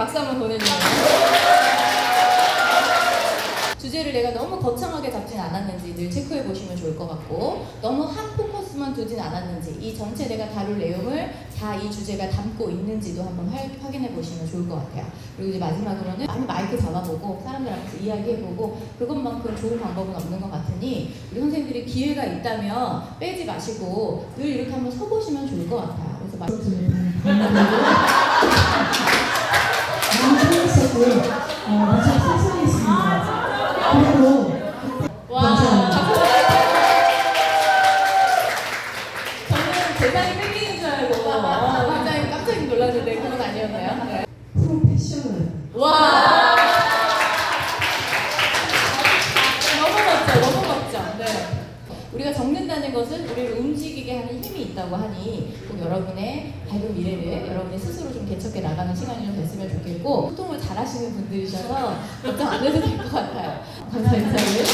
박수 한번 보내주세요. 주제를 내가 너무 거창하게 잡진 않았는지 늘 체크해 보시면 좋을 것 같고 너무 한 포커스만 두진 않았는지 이 전체 내가 다룰 내용을 다 이 주제가 담고 있는지도 한번 할- 확인해 보시면 좋을 것 같아요. 그리고 이제 마지막으로는 많이 마이크 잡아보고 사람들 앞에서 이야기해보고 그것만큼 좋은 방법은 없는 것 같으니 우리 선생님들이 기회가 있다면 빼지 마시고 늘 이렇게 한번 서보시면 좋을 것 같아요. 그래서 마- 와, 감사합니다. 저는 대상이 뺏기는 줄 알고 어, 굉장히 깜짝 놀랐는데 그건 아니었나요? 네. 프로페셔널. 와, 우리가 적는다는 것은 우리를 움직이게 하는 힘이 있다고 하니 꼭 여러분의 밝은 미래를 여러분이 스스로 좀 개척해 나가는 시간이 좀 됐으면 좋겠고 소통을 잘하시는 분들이셔서 걱정 안 해도 될 것 같아요. 감사 인사를